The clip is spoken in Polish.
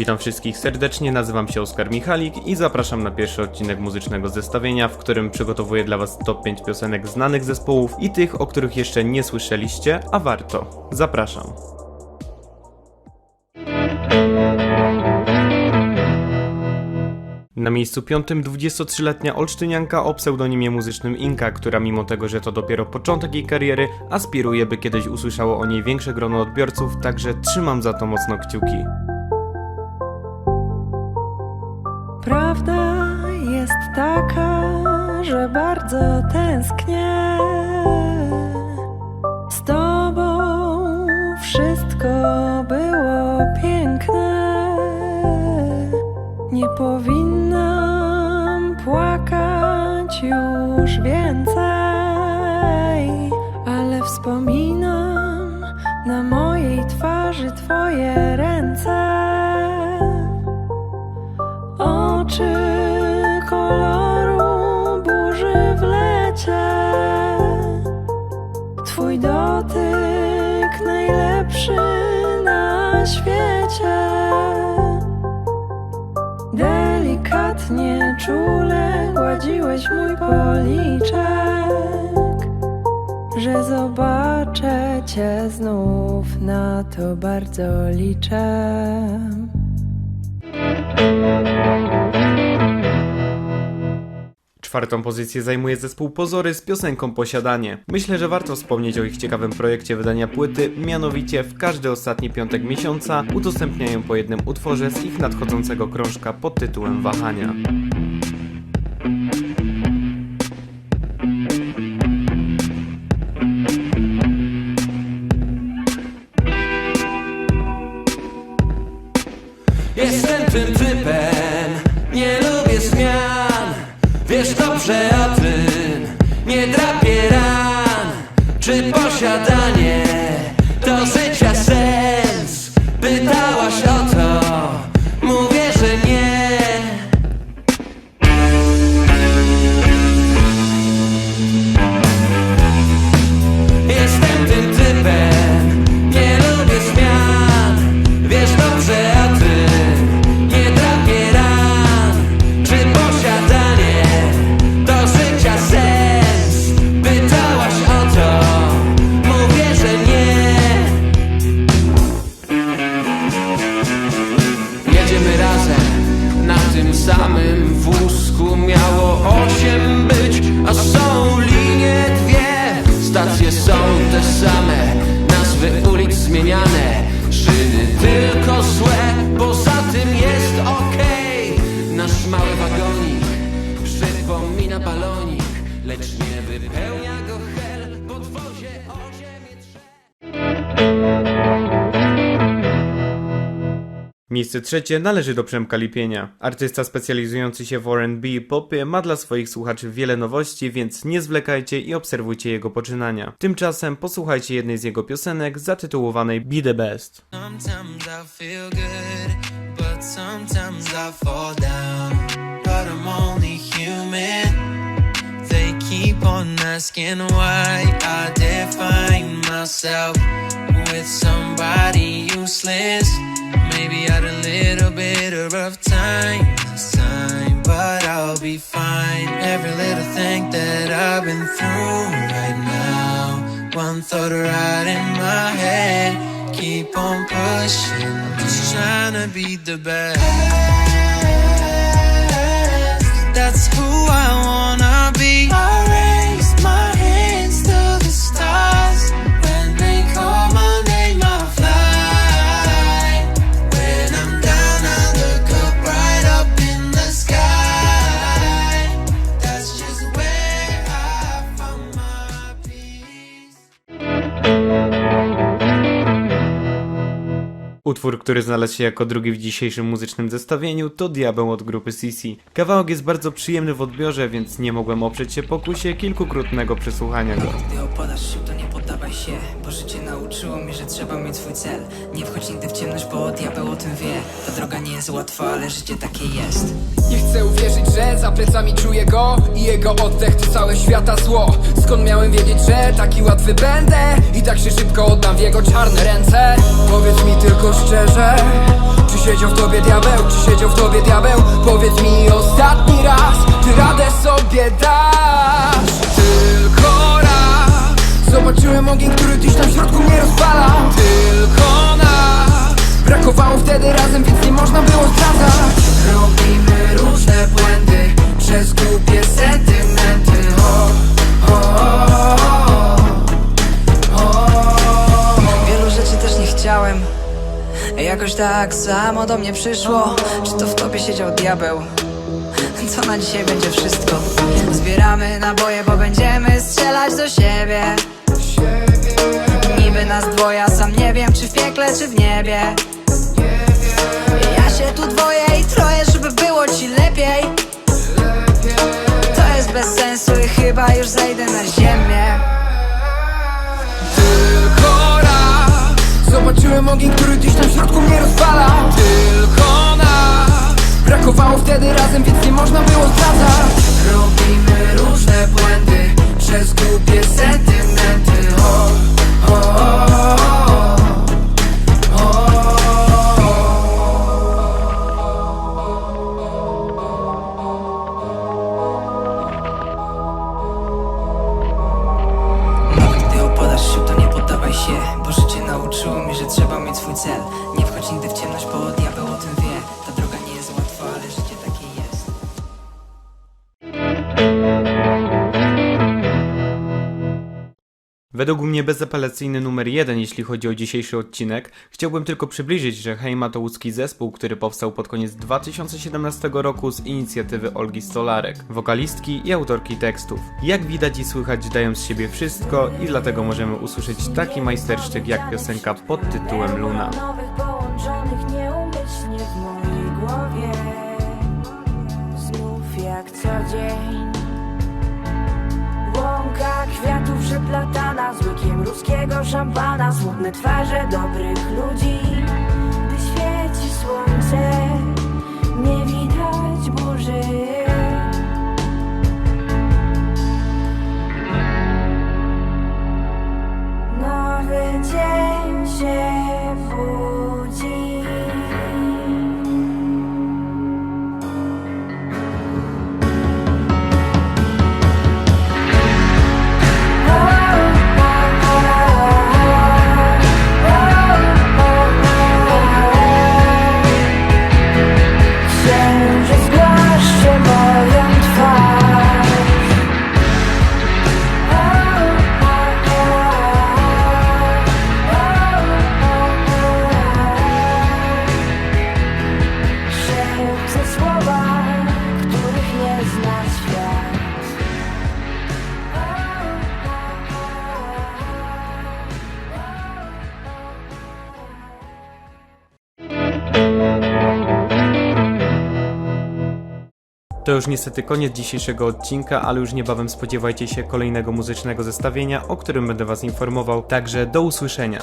Witam wszystkich serdecznie, nazywam się Oskar Michalik i zapraszam na pierwszy odcinek muzycznego zestawienia, w którym przygotowuję dla Was top 5 piosenek znanych zespołów i tych, o których jeszcze nie słyszeliście, a warto. Zapraszam. Na miejscu piątym 23-letnia olsztynianka o pseudonimie muzycznym Inka, która mimo tego, że to dopiero początek jej kariery, aspiruje, by kiedyś usłyszało o niej większe grono odbiorców, także trzymam za to mocno kciuki. Jest taka, że bardzo tęsknię. Z tobą wszystko było piękne. Nie powinnam płakać już więcej, ale wspominam na mojej twarzy twoje ręce. Świecie. Delikatnie, czule gładziłeś mój policzek Że zobaczę cię znów, na to bardzo liczę Czwartą pozycję zajmuje zespół Pozory z piosenką Posiadanie. Myślę, że warto wspomnieć o ich ciekawym projekcie wydania płyty, mianowicie w każdy ostatni piątek miesiąca udostępniają po jednym utworze z ich nadchodzącego krążka pod tytułem Wahania. Jestem tym typem, nie lubię zmian Wiesz dobrze o tym, nie drapię ran Czy posiadanie to życia sens? Te same, nazwy ulic zmieniane Miejsce trzecie należy do Przemka Lipienia. Artysta specjalizujący się w R&B i popie ma dla swoich słuchaczy wiele nowości, więc nie zwlekajcie i obserwujcie jego poczynania. Tymczasem posłuchajcie jednej z jego piosenek zatytułowanej Be The Best. Somebody useless. A little bit of rough time this time, but I'll be fine. Every little thing that I've been through right now, one thought right in my head. Keep on pushing, just trying to be the best. That's who Utwór, który znalazł się jako drugi w dzisiejszym muzycznym zestawieniu, to Diabeł od grupy CC. Kawałek jest bardzo przyjemny w odbiorze, więc nie mogłem oprzeć się pokusie kilkukrotnego przesłuchania go. Gdy opadasz sił, to nie się Bo życie nauczyło mnie, że trzeba mieć swój cel. Nie wchodź nigdy w ciemność, bo diabeł o tym wie. Ta droga nie jest łatwa, ale życie takie jest. Nie chcę uwierzyć, że za plecami czuję go I jego oddech to całe świata zło. Skąd miałem wiedzieć, że taki łatwy będę? I tak się szybko oddam w jego czarne ręce. Powiedz mi tylko szczerze Czy siedział w tobie diabeł, czy siedział w tobie diabeł? Powiedz mi ostatni raz Czy radę sobie dasz Zobaczyłem ogień, który gdzieś tam w środku mnie rozpala. Tylko nas. Brakowało wtedy razem, więc nie można było zdradzać. Robimy różne błędy Przez głupie sentymenty. O, o, o, o. Wielu rzeczy też nie chciałem. Jakoś tak samo do mnie przyszło. Czy to w tobie siedział diabeł? To na dzisiaj będzie wszystko? Zbieramy naboje, bo będziemy strzelać do siebie Niby nas dwoja, sam nie wiem czy w piekle, czy w niebie. Ja się tu dwoję i troję, żeby było ci lepiej. To jest bez sensu i chyba już zejdę na ziemię. Tylko raz. Zobaczyłem ogień, który gdzieś tam w środku mnie rozpala. Tylko nas Brakowało wtedy razem, więc nie można było zdradzać trzeba Według mnie bezapelacyjny numer jeden, jeśli chodzi o dzisiejszy odcinek. Chciałbym tylko przybliżyć, że Hejma to łódzki zespół, który powstał pod koniec 2017 roku z inicjatywy Olgi Stolarek, wokalistki i autorki tekstów. Jak widać i słychać dają z siebie wszystko i dlatego możemy usłyszeć taki majstersztyk jak piosenka pod tytułem Luna. Jak co dzień Łąka kwiatów z ruskiego szampana Smutne twarze dobrych ludzi. Gdy świeci słońce Nie widać burzy. Nowy dzień To już niestety koniec dzisiejszego odcinka, ale już niebawem spodziewajcie się kolejnego muzycznego zestawienia, o którym będę Was informował. Także do usłyszenia.